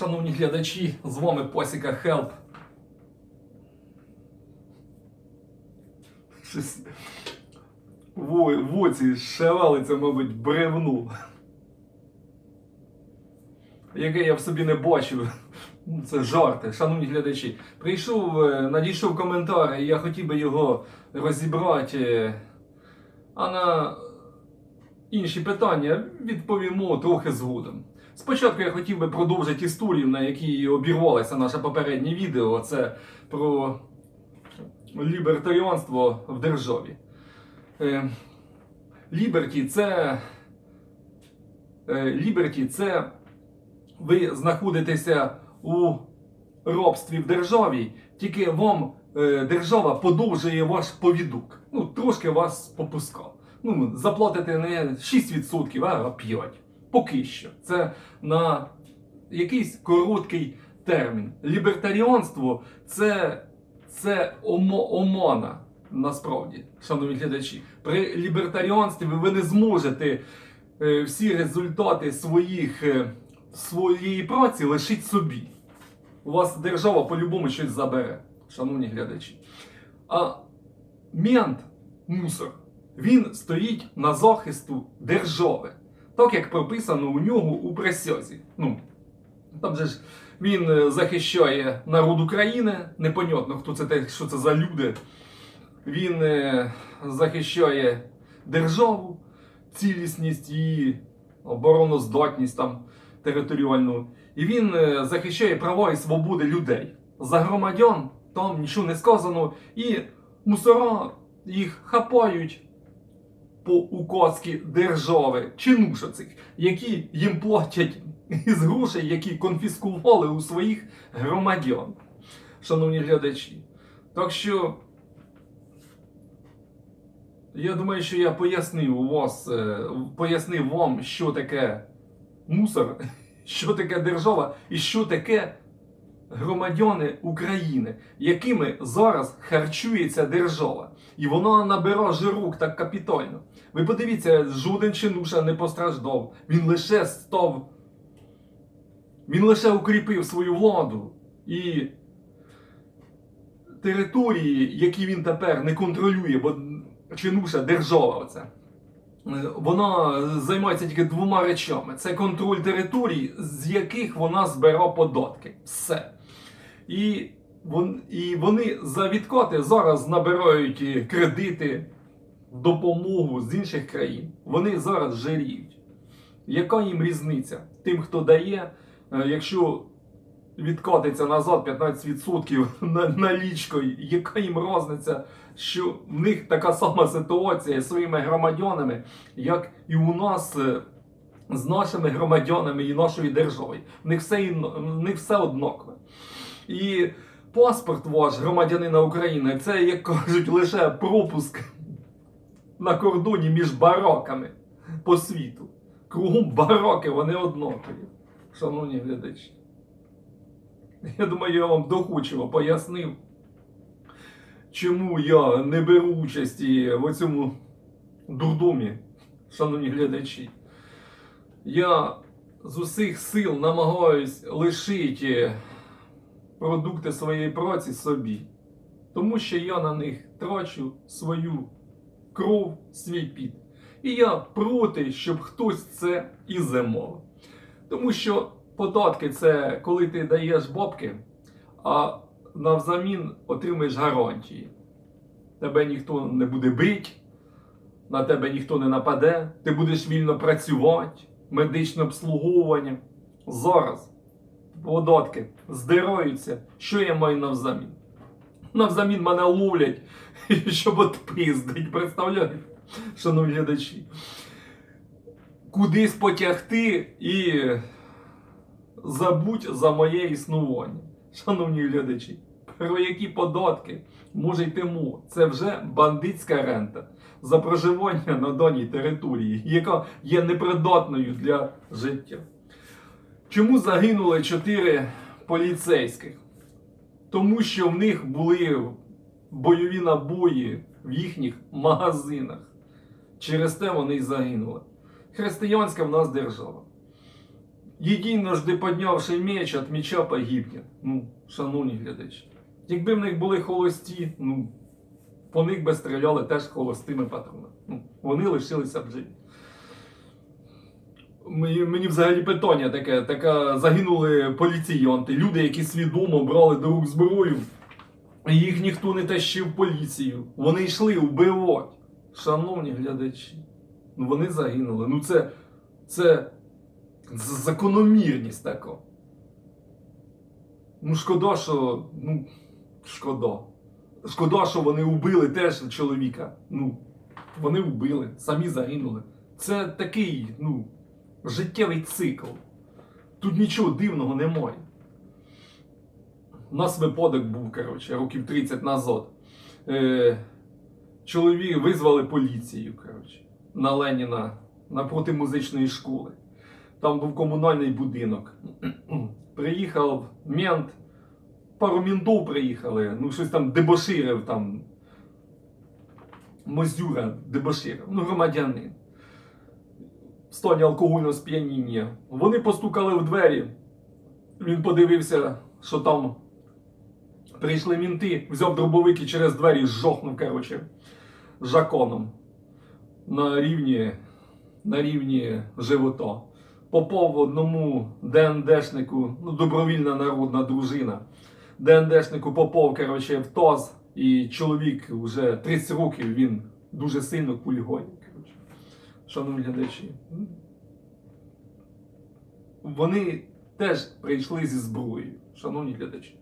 Шановні глядачі, з вами Посіка Хелп. Щось в, оці шевелиться, мабуть, бревну. Яке я в собі не бачив. Це жарти, шановні глядачі. Прийшов, е, надійшов коментар, і я хотів би його розібрати. А на інші питання відповімо трохи згодом. Спочатку я хотів би продовжити історію, на якій обірвалося наше попереднє відео. Це про лібертаріанство в державі. Е, Ліберті це. е, Ліберті це ви знаходитеся у робстві в державі, тільки вам е, держава подовжує ваш повідок. Ну, трошки вас попускав. Ну, заплатите не 6%, а 5%. Поки що. Це на якийсь короткий термін. Лібертаріанство це, це омо, омана. Насправді, шановні глядачі, при лібертаріанстві ви не зможете е, всі результати своїх, е, своєї праці лишити собі. У вас держава по-любому щось забере, шановні глядачі. А мент, мусор, він стоїть на захисту держави, так як прописано у нього у присязі. Ну, там же ж він е, захищає народ України, непонятно, хто це те, що це за люди. Він е, захищає державу, цілісність її, обороноздатність там територіальну. І він е, захищає права і свободи людей. За громадян там нічого не сказано, і мусора їх хапають по указці держави, чинуша цих, які їм платять із грошей, які конфіскували у своїх громадян. Шановні глядачі. Так що. Я думаю, що я пояснив вас, е, пояснив вам, що таке мусор, що таке держава і що таке громадяни України, якими зараз харчується держава. І вона набира жирук так капітально. Ви подивіться, жоден чинуша не постраждав. Він лише став. Він лише укріпив свою владу і території, які він тепер не контролює, бо чинуша держава оце. Вона займається тільки двома речами: це контроль територій, з яких вона збира податки. Все. І, вон, і вони за відкати зараз набирають е, кредити, допомогу з інших країн. Вони зараз жиріють. Яка їм різниця? Тим, хто дає, е, якщо відкатиться назад 15% на- налічкою, яка їм різниця, що в них така сама ситуація з своїми громадянами, як і у нас е, з нашими громадянами і нашою державою. В них все, в них все однакове. І паспорт ваш громадянина України це, як кажуть, лише пропуск на кордоні між бараками по світу. Кругом бараки, вони однакові. Шановні глядачі. Я думаю, я вам доходчиво пояснив, чому я не беру участі в цьому дурдомі, шановні глядачі. Я з усіх сил намагаюсь лишити продукти своєї праці собі, тому що я на них трачу свою кров, свій піт. І я проти, щоб хтось це і зимав. Тому що податки це коли ти даєш бабки, а навзамін отримаєш гарантії. Тебе ніхто не буде бити, на тебе ніхто не нападе, ти будеш вільно працювати, медичне обслуговування. Зараз податки здираються. Що я маю навзамін? Навзамін мене ловлять, щоб отпиздить, представляєте, шановні глядачі. Кудись потягти і забудь за моє існування. Шановні глядачі, про які податки може йти мова? Це вже бандитська рента за проживання на даній території, яка є непридатною для життя. Чому загинули чотири поліцейських? Тому що в них були бойові набої в їхніх магазинах. Через те вони й загинули. Християнська в нас держава. єдиножди піднявши меч, від меча погибне. Ну, шановні глядачі. Якби в них були холості, ну, по них би стріляли теж холостими патронами. Ну, вони лишилися б живі. Мені, взагалі питання таке, таке загинули поліціянти, люди, які свідомо брали до рук зброю, їх ніхто не тащив поліцію. Вони йшли вбивати. Шановні глядачі, ну вони загинули. Ну це, це закономірність така. Ну, шкода, що. Ну, шкода. Шкода, що вони вбили теж чоловіка. Ну, вони вбили, самі загинули. Це такий, ну, життєвий цикл. Тут нічого дивного немає. У нас випадок був, коротше, років 30 назад. Е, чоловік визвали поліцію, коротше, на Леніна напроти музичної школи. Там був комунальний будинок. Приїхав мент, пару ментов приїхали, ну щось там дебоширив там. Мозюра дебоширив, ну громадянин. В стані алкогольного сп'яніння. Вони постукали в двері. Він подивився, що там прийшли мінти, взяв дробовик і через двері жохнув, коротше, жаконом на рівні, на рівні живота. Попав одному ДНДшнику, ну, добровільна народна дружина. ДНДшнику попав, коротше, в таз, і чоловік вже 30 років він дуже сильно кульгоє. Шановні глядачі. Вони теж прийшли зі зброєю, шановні глядачі.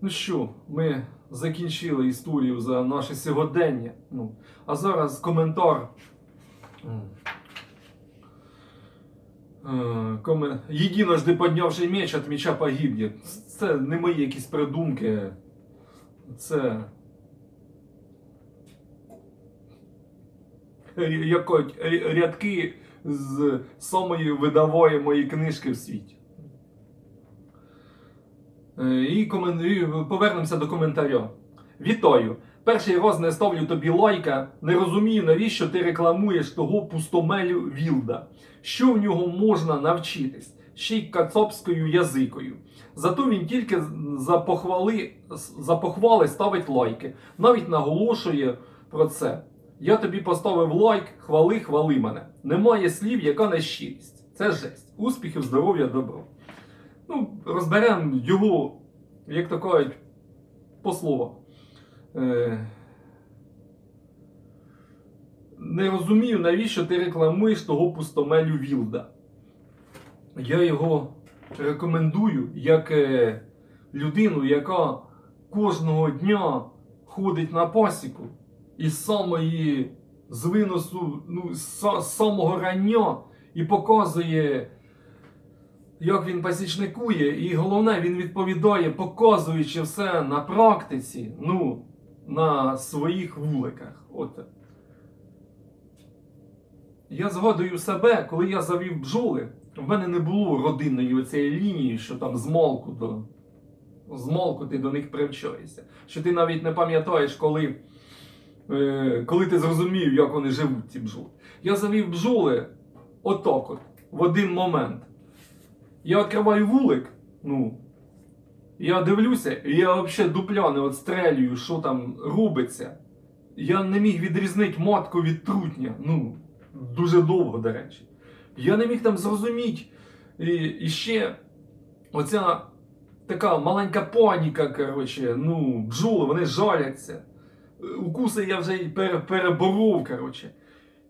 Ну що, ми закінчили історію за наше сьогодення. Ну, а зараз коментар. Е. Єдиножди піднявши меч, від меча погибне. Це не мої якісь придумки. Це. Рі- як рядки з самої видавої моєї книжки в світі. Е, І, повернемося до коментаря. Вітаю! Перший раз не ставлю тобі лайка. Не розумію, навіщо ти рекламуєш того пустомелю Вілда. Що в нього можна навчитись? Ще й кацапською язикою. Зато він тільки за похвали, за похвали ставить лайки. Навіть наголошує про це. Я тобі поставив лайк, хвали, хвали мене. Немає слів, яка не щирість. Це жесть. Успіхів, здоров'я, добро. Ну, розберемо його, як то кажуть, по словам. Е... Не розумію, навіщо ти рекламуєш того пустомелю Вілда. Я його рекомендую як е, людину, яка кожного дня ходить на пасіку і з самої з виносу, ну, з самого рання і показує, як він пасічникує, і головне, він відповідає, показуючи все на практиці, ну, на своїх вуликах. От. Я згадую себе, коли я завів бджоли, в мене не було родинної оцієї лінії, що там з малку до. З малку ти до них привчаєшся. Що ти навіть не пам'ятаєш, коли, коли ти зрозумів, як вони живуть, ці бджоли. Я завів бджоли отак от, в один момент. Я відкриваю вулик, ну, я дивлюся, і я взагалі дупля не отстрелюю, що там робиться. Я не міг відрізнити матку від трутня. Ну, дуже довго, до речі. Я не міг там зрозуміти. І, і ще оця така маленька паніка, коротше, ну, бджоли, вони жаляться. Е, Укуси я вже й переборов, коротше.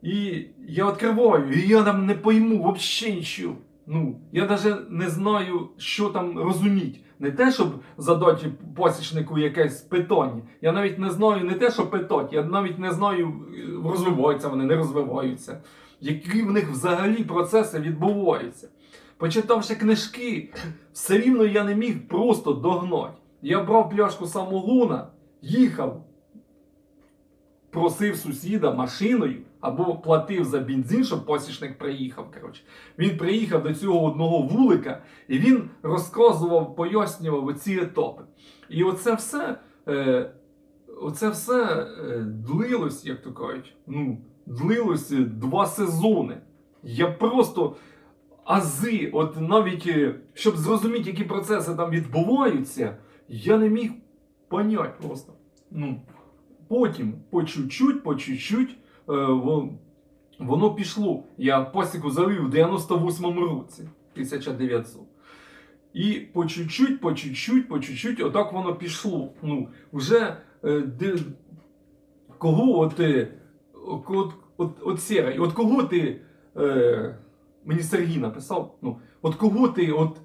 І я відкриваю, і я там не пойму взагалі нічого. Ну, я навіть не знаю, що там розуміти. Не те, щоб задати пасічнику якесь питання. Я навіть не знаю не те, що питати, я навіть не знаю, е, розвиваються вони, не розвиваються. Які в них взагалі процеси відбуваються. Почитавши книжки, все рівно я не міг просто догнати. Я брав пляшку самогона, їхав, просив сусіда машиною або платив за бензин, щоб посічник приїхав. Коротше. Він приїхав до цього одного вулика і він розказував, пояснював оці етапи. І оце все, е, оце все е, длилось, як то кажуть, ну, длилось два сезони. Я просто ази, от навіть е, щоб зрозуміти, які процеси там відбуваються, я не міг поняти просто. Ну, потім, по чуть-чуть, по чуть-чуть, е, во- воно пішло. Я пасіку завів в 98-му році, 1900. І по чуть-чуть, по чуть-чуть, по чуть-чуть, отак воно пішло. Ну, вже е, де, кого от, е, от, от, от Сєрий, от кого ти, е, мені Сергій написав, ну, от кого ти от,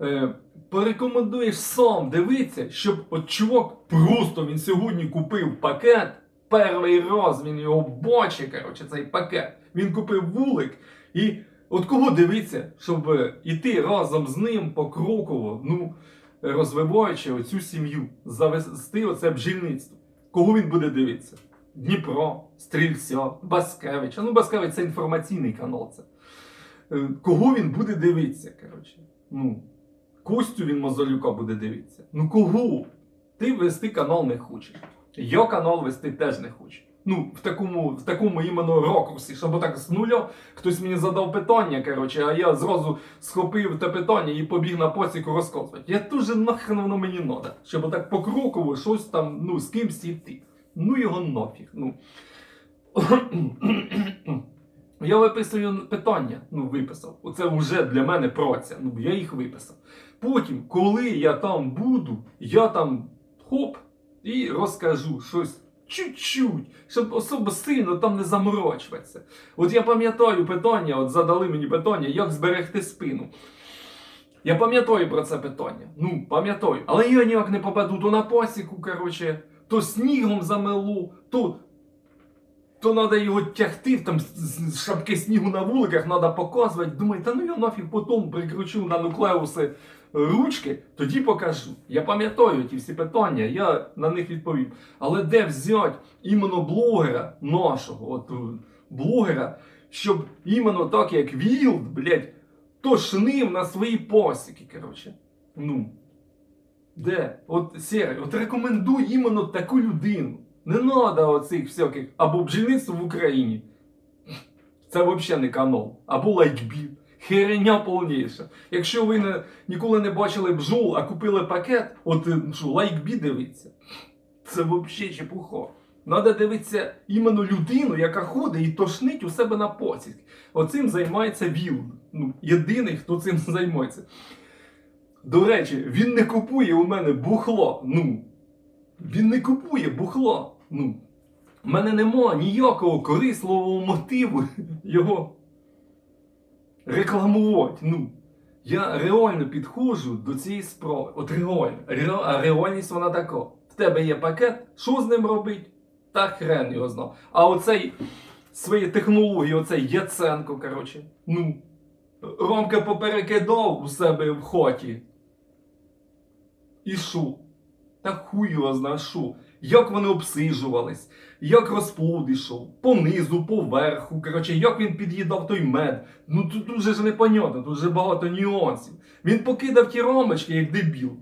е, порекомендуєш сам дивитися, щоб от чувак просто він сьогодні купив пакет, перший раз він його бачить, коротше, цей пакет. Він купив вулик і от кого дивитися, щоб е, іти разом з ним покроково, ну, розвиваючи оцю сім'ю, завести оце бджільництво. Кого він буде дивитися? Дніпро, Стрільця, Баскевича. Ну, Баскевич це інформаційний канал. Це. Е, Кого він буде дивитися, коротше? Ну, Костю він Мозолюка буде дивитися. Ну кого? Ти вести канал не хочеш. Я канал вести теж не хочу. Ну, в такому, в такому іменно ракурсі, щоб отак з нуля хтось мені задав питання, коротше, а я зразу схопив те питання і побіг на посіку розказувати. Я дуже нахрен воно мені надо, щоб отак покроково щось там, ну, з кимсь йти. Ну його нафіг. Ну. Я виписую питання, ну виписав. Оце вже для мене праця. Ну, я їх виписав. Потім, коли я там буду, я там хоп і розкажу щось чуть-чуть, щоб особо сильно там не заморочуватися. От я пам'ятаю питання, от задали мені питання, як зберегти спину. Я пам'ятаю про це питання. Ну, пам'ятаю. Але я ніяк не попаду то на пасіку, коротше, то снігом замелу, то то треба його тягти, там шапки снігу на вуликах треба показувати. Думаю, та ну я нафіг потім прикручу на нуклеуси ручки, тоді покажу. Я пам'ятаю ті всі питання, я на них відповім. Але де взяти іменно блогера нашого, от е, блогера, щоб іменно так, як Вілд, блядь, тошнив на свої посіки, коротше. Ну. Де? От Серий, от рекомендуй іменно таку людину. Не треба оцих всяких або бджільництво в Україні. Це взагалі не канал. Або лайкбіт. Херення повніша. Якщо ви не, ніколи не бачили бджол, а купили пакет, от е, що, лайкбі дивиться. Це взагалі чепуха. Треба дивитися іменно людину, яка ходить і тошнить у себе на посідки. Оцим займається Вілд. Ну, єдиний, хто цим займається. До речі, він не купує у мене бухло. Ну, він не купує бухло. Ну, в мене нема ніякого корисливого мотиву його рекламувати. Ну, я реально підходжу до цієї справи. От реально. Ре- А реальність вона така. В тебе є пакет, що з ним робить? Та хрен його знав. А оцей свої технології, оцей Яценко, коротше, ну, Ромка поперекидав у себе в хоті. І що? Та хуй його зна що. Як вони обсижувались, як розплод ішов, понизу, поверху, коротше, як він під'їдав той мед. Ну тут дуже ж непонятно, тут вже багато нюансів. Він покидав ті ромочки, як дебіл.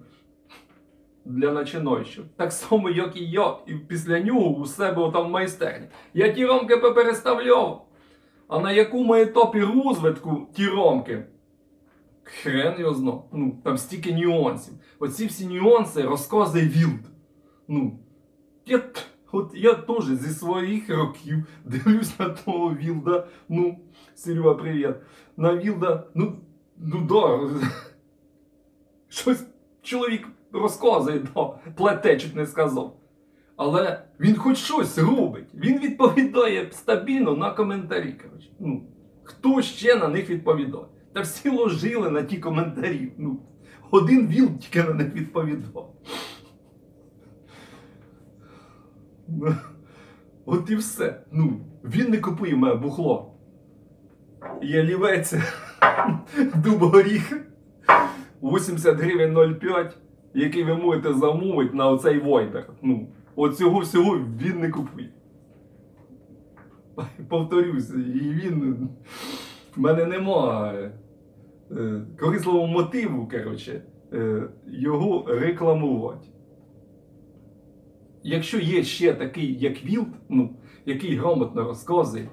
Для начинойщів. Так само, як і я, і після нього у себе отам в майстерні. Я ті ромки попереставляв. А на якому етапі розвитку ті ромки? Хрен його знав. Ну, там стільки нюансів. Оці всі нюанси розказує Вілд. Ну, я, от я теж зі своїх років дивлюсь на того Вілда. Ну, Серега, привіт. На Вілда, ну, ну да. Щось чоловік розказує, да, плете, чуть не сказав. Але він хоч щось робить. Він відповідає стабільно на коментарі. Коротше. Ну, хто ще на них відповідає? Та всі ложили на ті коментарі. Ну, один віл тільки на них відповідав. От і все. Ну, він не купує мене бухло. Я лівець, дуб горіх, 80 гривень 0,5, який ви можете замовити на оцей вайбер. Ну, от цього всього він не купує. Повторюсь, і він. В мене нема е, е, корисливого мотиву, коротше, е, його рекламувати. Якщо є ще такий, як Вілд, ну, який грамотно розказує,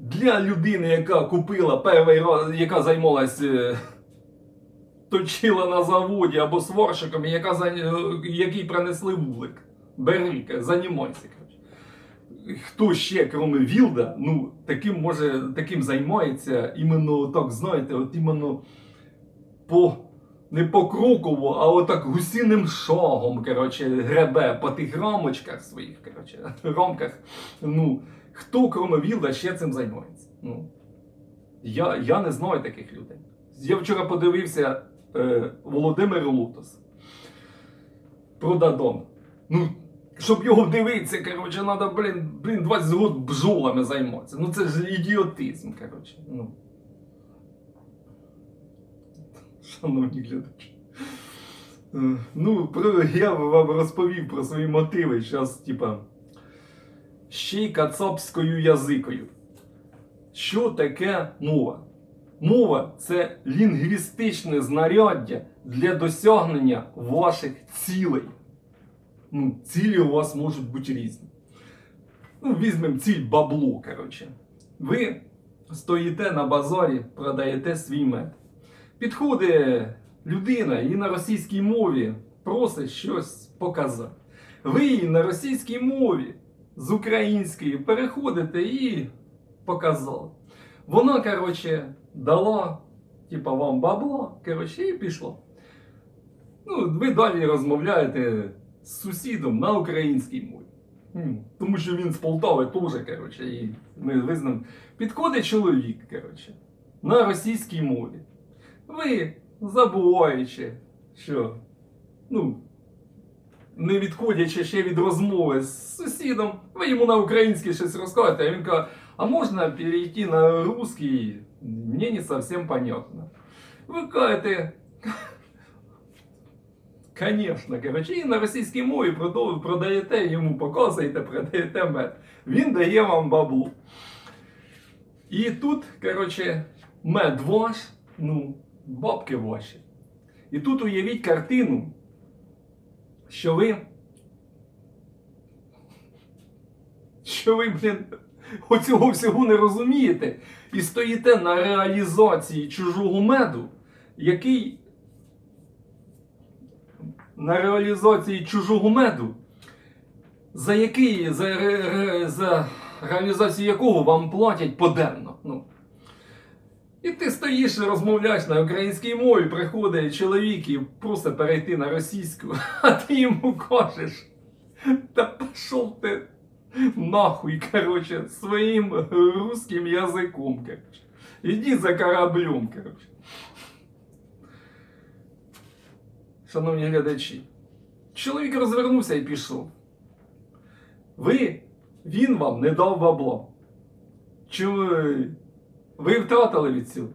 для людини, яка купила перший раз, яка займалась, е, точила на заводі або сварщиком, яка, е, який принесли вулик. Бери, каже, займайся. Хто ще, крім Вілда, ну, таким може, таким займається іменно так, знаєте, от іменно по не покроково, а отак гусіним шагом, коротше, гребе по тих рамочках своїх, коротше, рамках. Ну, хто, крім Вілда, ще цим займається? Ну, я, я не знаю таких людей. Я вчора подивився е, Володимир Лутос про Дадон. Ну, щоб його дивитися, коротше, треба, блін, блін, 20 років бджолами займатися. Ну це ж ідіотизм, коротше. Ну. Шановні глядачі. Е, Ну, про, я вам розповів про свої мотиви. Зараз, типа, ще й кацапською язикою. Що таке мова? Мова це лінгвістичне знаряддя для досягнення ваших цілей. Ну, цілі у вас можуть бути різні. Ну, візьмемо ціль бабло, коротше. Ви стоїте на базарі, продаєте свій мед. Підходить людина і на російській мові просить щось показати. Ви їй на російській мові з української переходите і показали. Вона, коротше, дала, типа, вам бабло, коротше, і пішло. Ну, ви далі розмовляєте з сусідом на українській мові. Тому що він з Полтави теж, коротше, і ми визнаємо. Підходить чоловік, коротше, на російській мові. Ви, забуваючи, що, ну, не відходячи ще від розмови з сусідом, ви йому на українській щось розкажете, а він каже, а можна перейти на русский? Мені не совсем понятно. Ви кажете, Конечно, коротше, і на російській мові продаєте йому, показуєте, продаєте мед. Він дає вам баблу. І тут, коротше, мед ваш, ну, бабки ваші. І тут уявіть картину, що ви. Що ви, блін, оцього всього не розумієте і стоїте на реалізації чужого меду, який на реалізації чужого меду, за який, за, за реалізацію якого вам платять поденно. Ну. І ти стоїш і розмовляєш на українській мові, приходить чоловік і просить перейти на російську, а ти йому кажеш, та пішов ти нахуй, короче, своїм русським язиком, короче. Іди за кораблем, короче. Шановні глядачі, чоловік розвернувся і пішов. Ви, він вам не дав бабло. Чи ви, втратили від цього?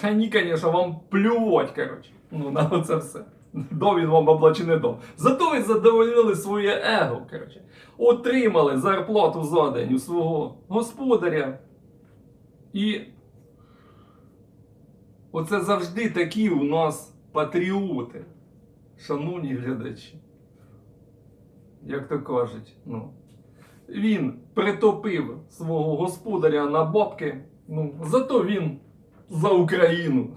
Та ні, звісно, вам плювать, коротше. Ну, на оце все. Дав він вам бабла чи не дав. Зато ви задовольнили своє его, коротше. Отримали зарплату за день у свого господаря. І оце завжди такі у нас патріоти. Шановні глядачі, як то кажуть, ну, він притопив свого господаря на бабки, ну, зато він за Україну.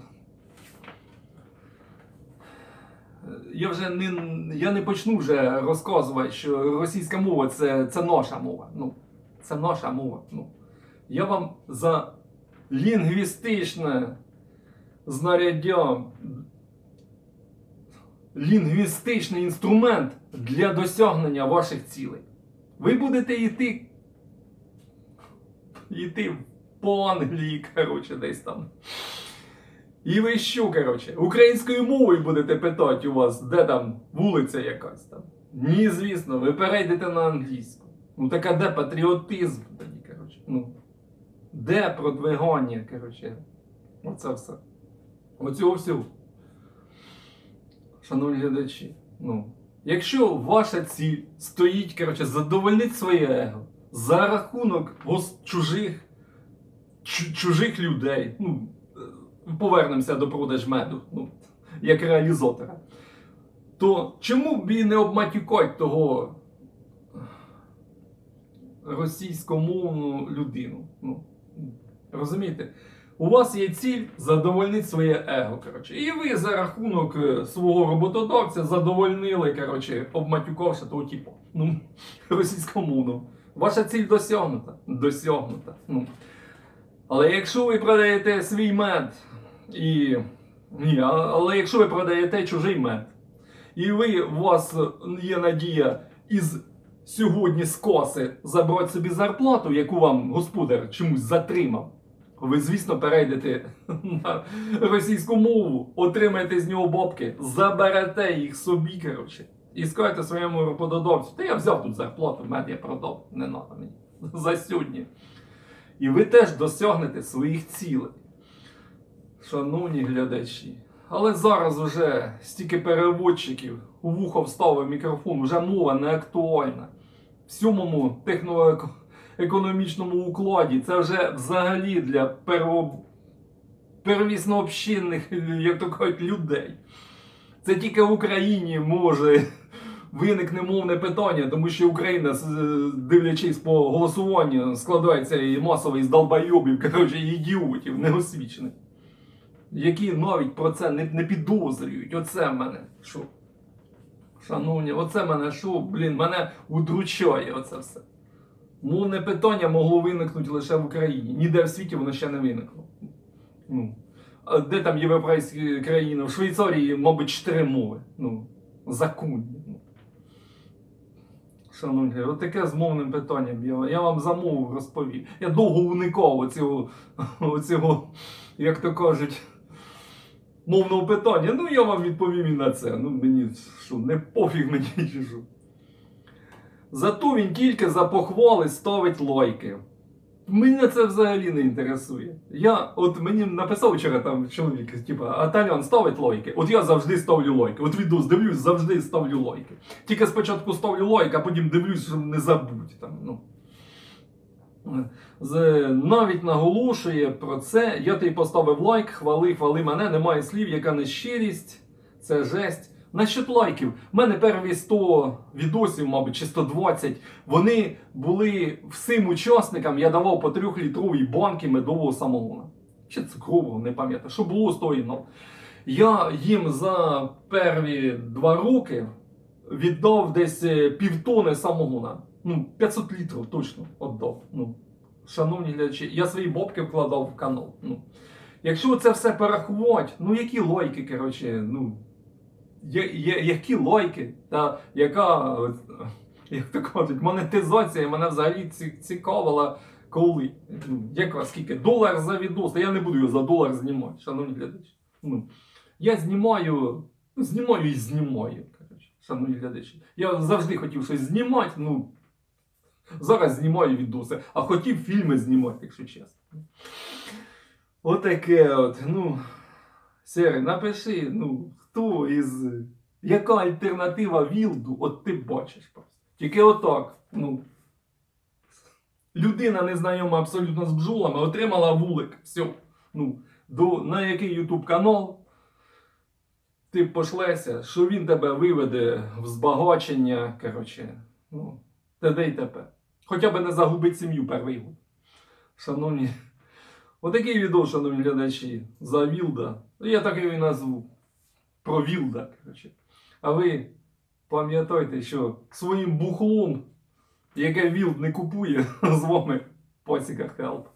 Я вже не, я не почну вже розказувати, що російська мова це, це наша мова. Ну, це наша мова. Ну, я вам за лінгвістичне знаряддя лінгвістичний інструмент для досягнення ваших цілей. Ви будете йти, йти по Англії, коротше, десь там. І ви що, коротше, українською мовою будете питати у вас, де там вулиця якась там. Ні, звісно, ви перейдете на англійську. Ну так а де патріотизм тоді, коротше? Ну, де продвигання, коротше? Оце все. Оцього всього. Шановні глядачі, ну, якщо ваша ціль стоїть, коротше, задовольнити своє его за рахунок чужих, чу- чужих людей, ну, е, повернемося до продаж меду, ну, як реалізатора, то чому б і не обматюкати того російськомовну людину? Ну, Розумієте? У вас є ціль задовольнити своє его. Коротше. І ви за рахунок е, свого роботодавця задовольнили, коротше, обматюкавши того типу. Ну, російськомовно. Ваша ціль досягнута. Досягнута. Ну. Але якщо ви продаєте свій мед і. Ні, але якщо ви продаєте чужий мед, і ви, у вас є надія із сьогодні з забрати собі зарплату, яку вам господар чомусь затримав, ви, звісно, перейдете на російську мову, отримаєте з нього бабки, заберете їх собі, коротше, і скажете своєму роботодавцю, та я взяв тут зарплату, мед я продав, не треба мені за сьогодні. І ви теж досягнете своїх цілей. Шановні глядачі. Але зараз вже стільки переводчиків у вухо вставив мікрофон, вже мова не актуальна. В сьомому техноекономічному укладі це вже взагалі для перво... первісно общинних, як то кажуть, людей. Це тільки в Україні може виникне мовне питання, тому що Україна, дивлячись по голосуванню, складається і масово із долбойобів, коротше, ідіотів, неосвічених які навіть про це не, не підозрюють. Оце мене що? Шановні, оце мене що, блін, мене удручає оце все. Мовне питання могло виникнути лише в Україні. Ніде в світі воно ще не виникло. Ну, а де там європейські країни? В Швейцарії, мабуть, чотири мови. Ну, законні. Шановні, от таке з мовним питанням. Я, я вам за мову розповів. Я довго уникав оцього, оцього, як то кажуть, мовного питання. Ну, я вам відповім і на це. Ну, мені що, не пофіг мені чи що. Зато він тільки за похвали ставить лайки. Мене це взагалі не інтересує. Я, от мені написав вчора там чоловік, типа, а ставить лайки. От я завжди ставлю лайки. От відос дивлюсь, завжди ставлю лайки. Тільки спочатку ставлю лайк, а потім дивлюсь, щоб не забудь там. Ну. Навіть наголошує про це. Я тобі поставив лайк, хвали, хвали мене, немає слів, яка нещирість, це жесть. Насчет лайків, в мене перві 100 відосів, мабуть, чи 120, вони були всім учасникам, я давав по 3-літровій банки медового самогона. Чи цукрового, не пам'ятаю, що було ну. Я їм за перві два роки віддав десь е, півтони самогона. Ну, 500 літрів точно віддав. Ну, шановні глядачі, я свої бобки вкладав в канал. Ну, якщо це все порахувати, ну які лайки, коротше, ну. Я, я, які лайки, та яка, як то кажуть, монетизація мене взагалі цікавила коли. Ну, яка, скільки? Долар за відос. Я не буду його за долар знімати, шановні глядачі. Ну, я знімаю, знімаю і знімаю. Шановні глядачі. Я завжди хотів щось знімати, ну. Зараз знімаю відоси, а хотів фільми знімати, якщо чесно. Отаке от. Ну, Сері, напиши, ну, хто із. Яка альтернатива Вілду, от ти бачиш просто. Тільки отак. Ну. Людина незнайома абсолютно з бджолами отримала вулик. Все. Ну, до, на який YouTube канал ти пошлешся, що він тебе виведе в збагачення. Коротше, ну, т.д. і т.п. Хоча б не загубить сім'ю перший год. Шановні. Отакий відео, шановні глядачі, за Вілда. Я так його і назву. Про Вілда. Коротше. А ви пам'ятайте, що своїм бухлом, яке Вілд не купує, з вами Посіка Хелп.